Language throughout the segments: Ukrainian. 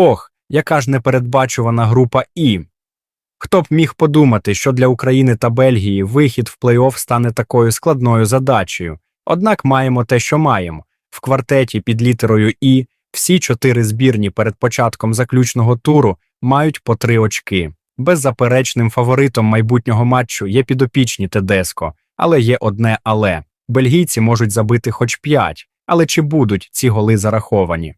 Ох, яка ж непередбачувана група І. Хто б міг подумати, що для України та Бельгії вихід в плей-офф стане такою складною задачею. Однак маємо те, що маємо. В квартеті під літерою І всі чотири збірні перед початком заключного туру мають по три очки. Беззаперечним фаворитом майбутнього матчу є підопічні Тедеско, але є одне але. Бельгійці можуть забити хоч п'ять, але чи будуть ці голи зараховані?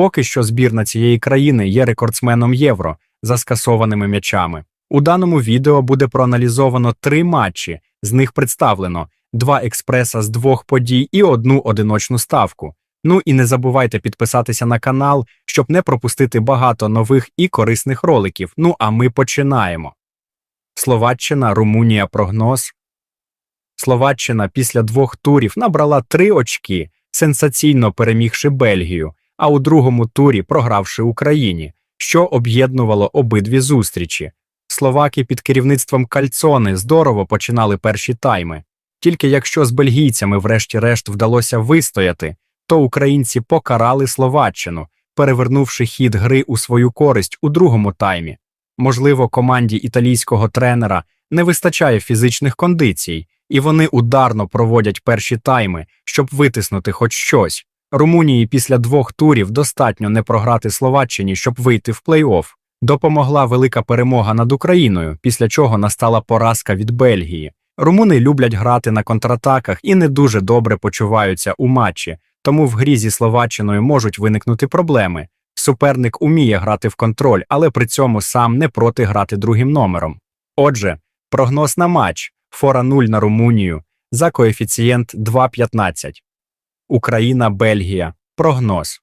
Поки що збірна цієї країни є рекордсменом Євро за скасованими м'ячами. У даному відео буде проаналізовано три матчі, з них представлено два експреса з двох подій і одну одиночну ставку. Ну і не забувайте підписатися на канал, щоб не пропустити багато нових і корисних роликів. Ну а ми починаємо. Словаччина, Румунія, прогноз. Словаччина після двох турів набрала три очки, сенсаційно перемігши Бельгію, а у другому турі програвши Україні, що об'єднувало обидві зустрічі. Словаки під керівництвом Кальцони здорово починали перші тайми. Тільки якщо з бельгійцями врешті-решт вдалося вистояти, то українці покарали Словаччину, перевернувши хід гри у свою користь у другому таймі. Можливо, команді італійського тренера не вистачає фізичних кондицій, і вони ударно проводять перші тайми, щоб витиснути хоч щось. Румунії після двох турів достатньо не програти Словаччині, щоб вийти в плей-офф. Допомогла велика перемога над Україною, після чого настала поразка від Бельгії. Румуни люблять грати на контратаках і не дуже добре почуваються у матчі, тому в грі зі Словаччиною можуть виникнути проблеми. Суперник уміє грати в контроль, але при цьому сам не проти грати другим номером. Отже, прогноз на матч фора 0 на Румунію за коефіцієнт 2,15. Україна, Бельгія. Прогноз.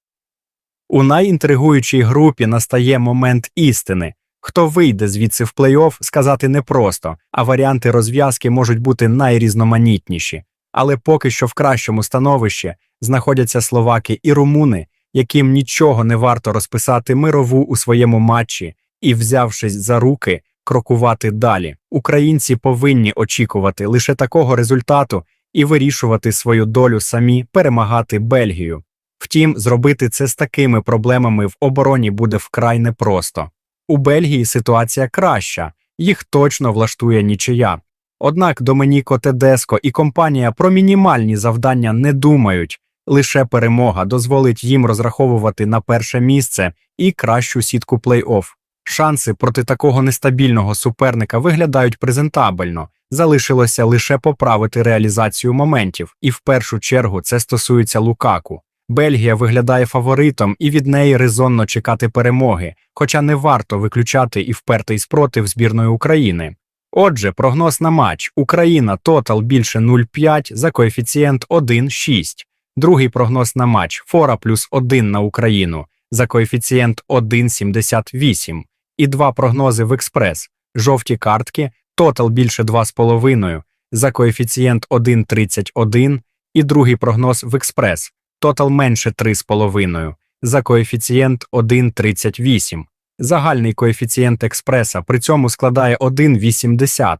У найінтригуючій групі настає момент істини. Хто вийде звідси в плей-офф, сказати непросто, а варіанти розв'язки можуть бути найрізноманітніші. Але поки що в кращому становищі знаходяться словаки і румуни, яким нічого не варто розписати мирову у своєму матчі і, взявшись за руки, крокувати далі. Українці повинні очікувати лише такого результату і вирішувати свою долю самі перемагати Бельгію. Втім, зробити це з такими проблемами в обороні буде вкрай непросто. У Бельгії ситуація краща, їх точно влаштує нічия. Однак Доменіко Тедеско і компанія про мінімальні завдання не думають, лише перемога дозволить їм розраховувати на перше місце і кращу сітку плей-офф. Шанси проти такого нестабільного суперника виглядають презентабельно, залишилося лише поправити реалізацію моментів, і в першу чергу це стосується Лукаку. Бельгія виглядає фаворитом і від неї резонно чекати перемоги, хоча не варто виключати і впертий спротив збірної України. Отже, прогноз на матч Україна тотал більше 0,5 за коефіцієнт 1,6. Другий прогноз на матч Фора плюс 1 на Україну за коефіцієнт 1,78. І два прогнози в експрес жовті картки тотал більше 2,5 за коефіцієнт 1,31 і другий прогноз в експрес тотал менше 3,5 за коефіцієнт 1,38. Загальний коефіцієнт експреса при цьому складає 1,80.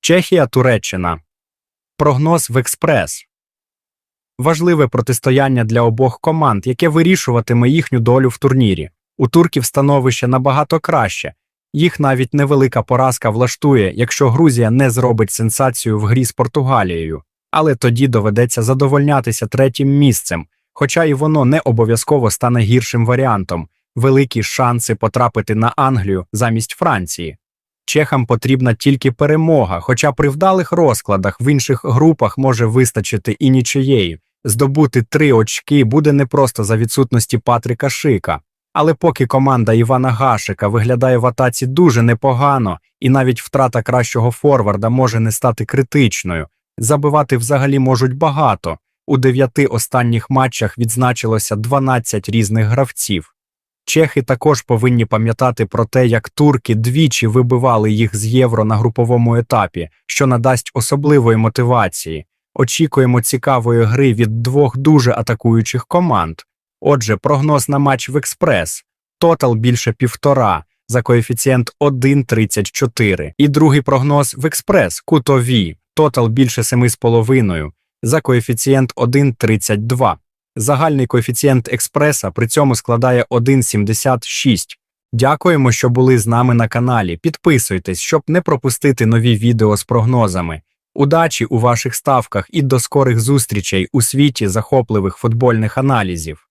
Чехія Туреччина. Прогноз в експрес. Важливе протистояння для обох команд, яке вирішуватиме їхню долю в турнірі. У турків становище набагато краще. Їх навіть невелика поразка влаштує, якщо Грузія не зробить сенсацію в грі з Португалією, але тоді доведеться задовольнятися третім місцем, хоча і воно не обов'язково стане гіршим варіантом великі шанси потрапити на Англію замість Франції. Чехам потрібна тільки перемога, хоча при вдалих розкладах в інших групах може вистачити і нічиєї. Здобути три очки буде не просто за відсутності Патрика Шика. Але поки команда Івана Гашика виглядає в атаці дуже непогано, і навіть втрата кращого форварда може не стати критичною, забивати взагалі можуть багато. У дев'яти останніх матчах відзначилося 12 різних гравців. Чехи також повинні пам'ятати про те, як турки двічі вибивали їх з євро на груповому етапі, що надасть особливої мотивації. Очікуємо цікавої гри від двох дуже атакуючих команд. Отже, прогноз на матч в експрес тотал більше півтора за коефіцієнт 1,34. І другий прогноз в експрес кутові тотал більше 7,5 за коефіцієнт 1,32. Загальний коефіцієнт експреса при цьому складає 1,76. Дякуємо, що були з нами на каналі. Підписуйтесь, щоб не пропустити нові відео з прогнозами. Удачі у ваших ставках і до скорих зустрічей у світі захопливих футбольних аналізів.